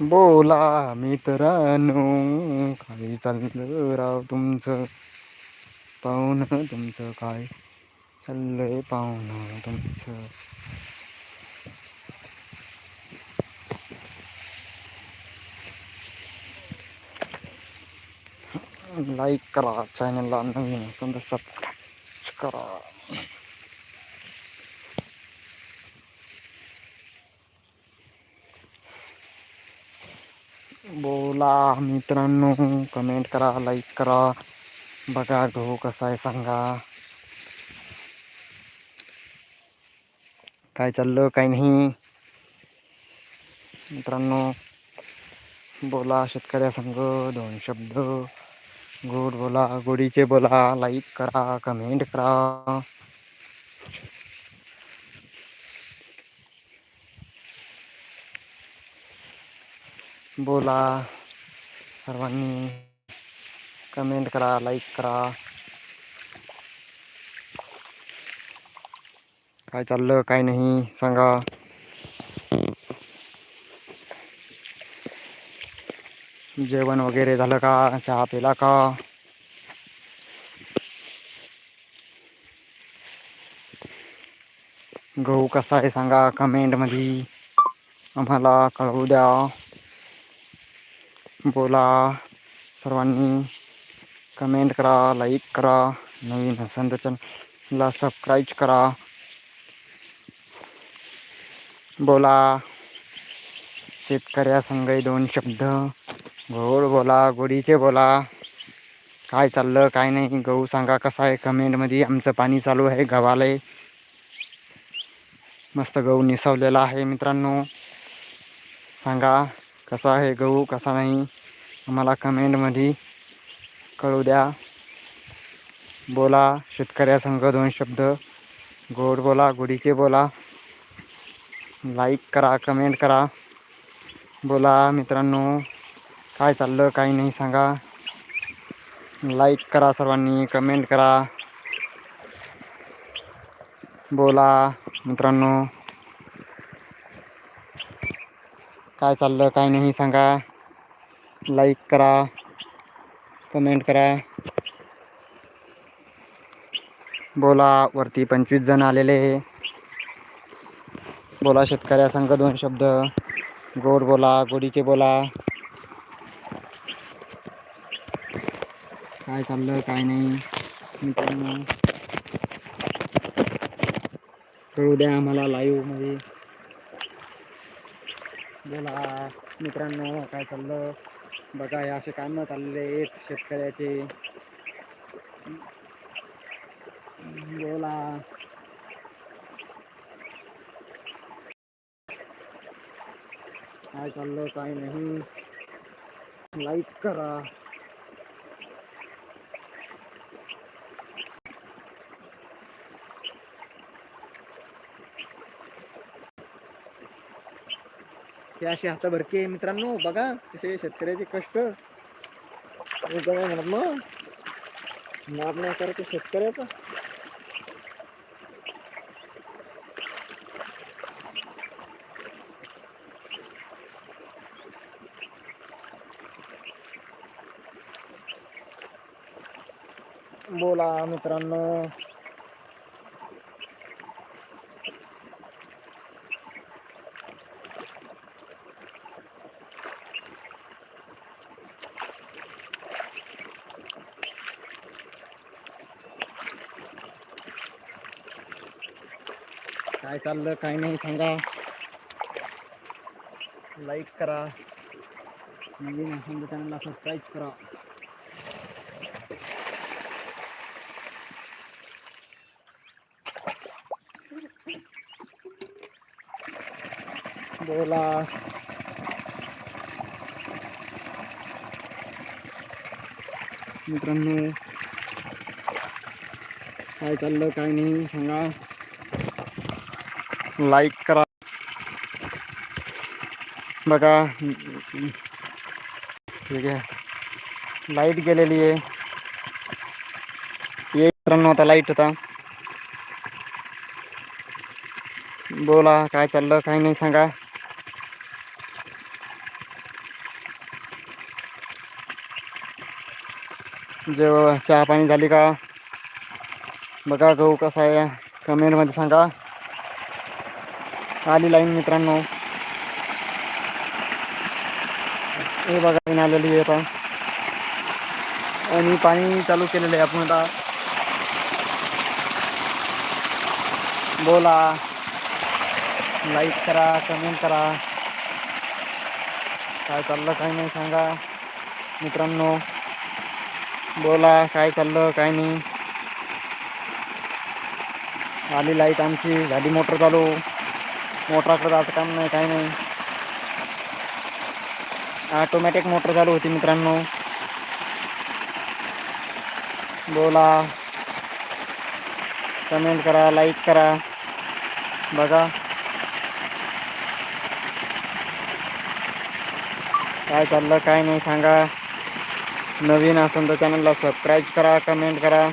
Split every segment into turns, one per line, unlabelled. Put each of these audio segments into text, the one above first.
बोला मित्रांनो काही चाललं राव तुमचं? पाहुणं तुमचं काय चाललंय? पाहुणं तुमचं. लाईक करा चॅनलला नवीन असेल तर सबस्क्राईब करा. बोला मित्रांनो कमेंट करा लाईक करा. बघा गहू कसा आहे सांगा. काय चाललं काय नाही. मित्रांनो बोला शेतकऱ्या संघ दोन शब्द. गोड बोला गोडीचे बोला लाईक करा कमेंट करा. बोला सर्वांनी कमेंट करा लाईक करा. काय चाललं काय नाही सांगा. जेवण वगैरे झालं का चहा पेला का? गहू कसा आहे सांगा कमेंटमध्ये आम्हाला कळवू द्या. बोला. सर्वांनी कमेंट करा लाईक करा नवीन असेल तर चॅनलला सबस्क्राईब करा. बोला. शेतकऱ्या संग दोन शब्द. गोड बोला गोडीचे बोला. काय चाललं काय नाही गहू सांगा कसा आहे? कमेंटमध्ये आमचं पाणी चालू आहे गव्हाला मस्त गहू निसवलेला आहे मित्रांनो. सांगा. कसा आहे गहू कसा नाही आम्हाला कमेंटमध्ये कळू द्या. बोला शेतकऱ्या संघ दोन शब्द. गोड बोला गोडीचे बोला. लाईक करा कमेंट करा. बोला मित्रांनो काय चाललं काही नाही सांगा. लाईक करा सर्वांनी कमेंट करा. बोला मित्रांनो. काय चाललं काय नाही सांगा. लाईक करा कमेंट करा. बोला वरती पंचवीस जण आलेले बोला शेतकऱ्या संघ दोन शब्द. गोड बोला गोडीचे बोला. काय चाललं काय नाही कळू द्या आम्हाला लाईव्हमध्ये. बोला मित्रांनो काय चाललं? बघा हे असे कामं चालले आहेत शेतकऱ्याचे. बोला. काय चाललं? काय नाही. लाईक करा. हे असे हाताभरके मित्रांनो. बघा कसे शेतकऱ्याचे कष्ट. हे मग मारण्यासारखं बोला मित्रांनो. काय चाललं काय नाही सांगा लाईक करा नवीन असेल तर चॅनलला सबस्क्राईब करा बोला मित्रांनो काय चाललं काय नाही सांगा लाइक करा। बघा। ठीक आहे। लाईट गेलेली ये होता। बोला का चल काय नाही सांगा। जेव्हा चहा पाणी झाली कसा है गहू कसा संगा. आली लाईन मित्रांनो. हे बघा लाईन आलेली आहे आता. आणि पाणी चालू केलेलं आहे आपण आता. बोला. लाईक करा कमेंट करा. काय चाललं काय नाही सांगा. मित्रांनो बोला काय चाललं काय नाही. आली लाइट आमची झाली मोटर चालू. मोटराकडे जायचं काम नाही काय नाही. ऑटोमॅटिक मोटर चालू होती मित्रांनो. बोला. कमेंट करा लाईक करा. बघा. काय चाललं, काय नाही, सांगा. नवीन असेल तर चॅनलला सबस्क्राईब करा कमेंट करा.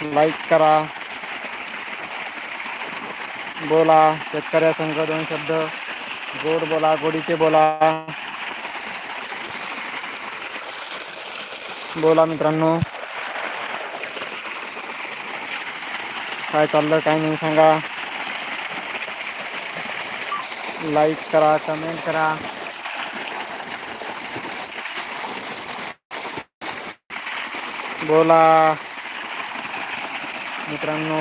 लाईक करा. बोला शेतकऱ्या संघ दोन शब्द. गोड बोला गोडीचे बोला. बोला मित्रांनो. काय चाललं काय नाही सांगा. लाईक करा कमेंट करा. बोला. मित्रांनो.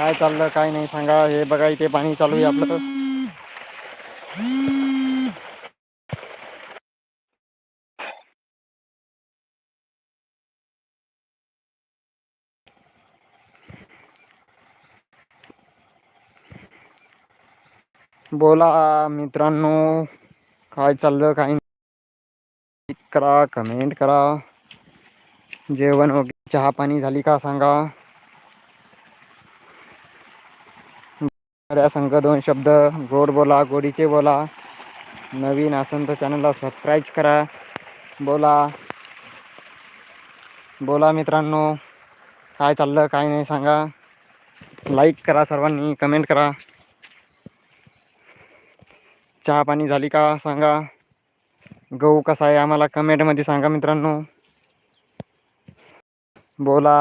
काय चाललं काय नाही सांगा. हे बघा इथे पाणी चालू आहे आपलं. बोला मित्रांनो काय चाललं काय करा कमेंट करा. जेवण वगैरे चहा पाणी झाली का सांगा. संघ दोन शब्द गोड बोला गोडीचे बोला. नवीन असेल तर चॅनलला सबस्क्राईब करा. बोला. बोला मित्रांनो काय चाललं काय नाही सांगा. लाईक करा सर्वांनी कमेंट करा. चहा पाणी झाली का सांगा. गहू कसा आहे आम्हाला कमेंटमध्ये सांगा मित्रांनो. बोला.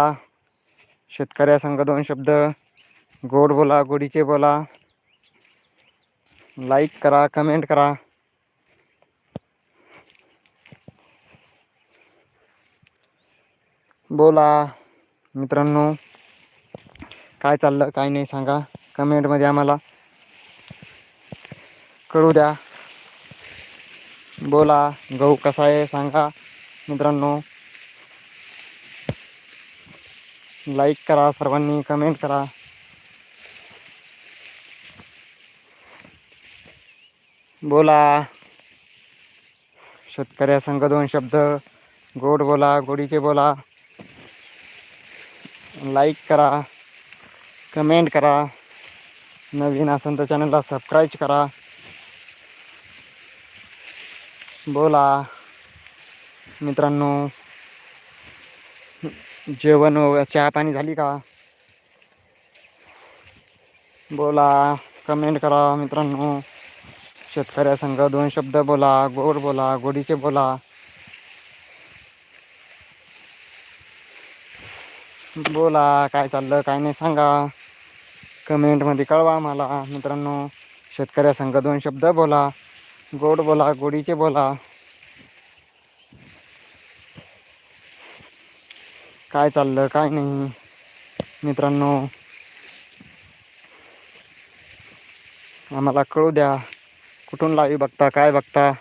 शेतकऱ्या संघ दोन शब्द. गोड बोला गोडीचे बोला. लाईक करा कमेंट करा. बोला मित्रांनो. काय चाललं काय नाही सांगा. कमेंटमध्ये आम्हाला कळू द्या. बोला गहू कसा आहे सांगा मित्रांनो. लाईक करा सर्वांनी कमेंट करा. बोला. शेतकऱ्या संघ दोन शब्द. गोड बोला गोडीचे बोला. लाईक करा. कमेंट करा. नवीन असेल तर चॅनलला सबस्क्राईब करा. बोला. मित्रांनो जेवण वगैरे चहा पाणी झाली का? बोला. कमेंट करा मित्रांनो. शेतकऱ्या संघ दोन शब्द बोला गोड बोला गोडीचे बोला. बोला काय चाललं काय नाही सांगा. कमेंटमध्ये कळवा मला मित्रांनो शेतकऱ्या संघ दोन शब्द बोला. गोड बोला गोडीचे बोला. काय चाललं काय नाही. मित्रांनो आम्हाला कळू द्या. कुठून लावी बघता काय बघता?